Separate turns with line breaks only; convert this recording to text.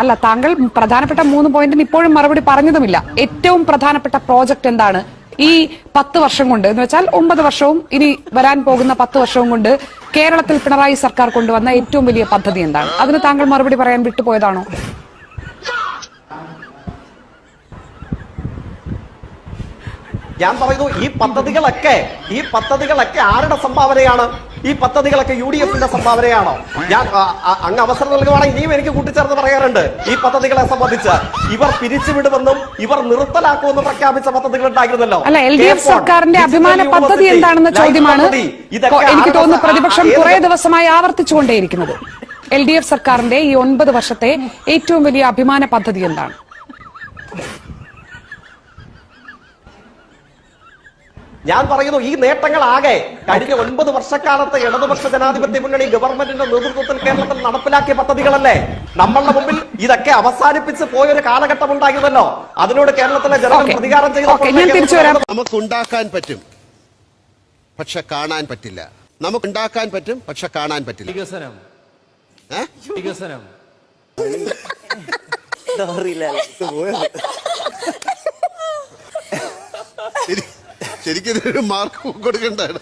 അല്ല താങ്കൾ പ്രധാനപ്പെട്ട മൂന്ന് പോയിന്റിന് ഇപ്പോഴും മറുപടി പറഞ്ഞതുമില്ല. ഏറ്റവും പ്രധാനപ്പെട്ട പ്രോജക്റ്റ് എന്താണ്? ഈ പത്ത് വർഷം കൊണ്ട് എന്ന് വെച്ചാൽ ഒമ്പത് വർഷവും ഇനി വരാൻ പോകുന്ന പത്ത് വർഷവും കൊണ്ട് കേരളത്തിൽ പിണറായി സർക്കാർ കൊണ്ടുവന്ന ഏറ്റവും വലിയ പദ്ധതി എന്താണ്? അതിന് താങ്കൾ മറുപടി പറയാൻ വിട്ടുപോയതാണോ?
ഞാൻ പറയുന്നു ഈ പദ്ധതികളൊക്കെ ഈ പദ്ധതികളൊക്കെ ആരുടെ സംഭാവനയാണ്? ഈ പദ്ധതികളൊക്കെ യു ഡി എഫിന്റെ സംഭാവനയാണോ ഞാൻ അങ്ങ് അവസരം നൽകുവാണെങ്കിൽ ഇനിയും എനിക്ക് കൂട്ടിച്ചേർന്ന് പറയാറുണ്ട്. ഈ പദ്ധതികളെ സംബന്ധിച്ച് ഇവർ പിരിച്ചുവിടുമെന്നും ഇവർ നിർത്തലാക്കുമെന്നും പ്രഖ്യാപിച്ച പദ്ധതികൾ ഉണ്ടായിരുന്നല്ലോ.
അല്ല എൽ ഡി എഫ് സർക്കാരിന്റെ അഭിമാന പദ്ധതി എന്താണെന്ന ചോദ്യമാണ് എനിക്ക് തോന്നുന്നു പ്രതിപക്ഷം കുറെ ദിവസമായി ആവർത്തിച്ചുകൊണ്ടേയിരിക്കുന്നത്. എൽ ഡി എഫ് സർക്കാരിന്റെ ഈ ഒൻപത് വർഷത്തെ ഏറ്റവും വലിയ അഭിമാന പദ്ധതി എന്താണ്?
ഞാൻ പറയുന്നു ഈ നേട്ടങ്ങളാകെ കഴിഞ്ഞ ഒൻപത് വർഷക്കാലത്തെ ഇടതുപക്ഷ ജനാധിപത്യ മുന്നണി ഗവൺമെന്റിന്റെ നേതൃത്വത്തിൽ കേരളത്തിൽ നടപ്പിലാക്കിയ പദ്ധതികളല്ലേ? നമ്മളുടെ മുമ്പിൽ ഇതൊക്കെ അവസാനിപ്പിച്ച് പോയൊരു കാലഘട്ടം ഉണ്ടായിരുന്നല്ലോ. അതിനോട് കേരളത്തിലെ ജനങ്ങൾ പ്രതികാരം
ചെയ്ത ഞാൻ
നമുക്ക് ഉണ്ടാക്കാൻ പറ്റും പക്ഷെ കാണാൻ പറ്റില്ല. നമുക്ക് ഉണ്ടാക്കാൻ പറ്റും പക്ഷെ കാണാൻ പറ്റില്ല.
വികസനം.
ഏ?
വികസനം.
ശരിക്കും മാർക്ക് കൊടുക്കണ്ടാണ്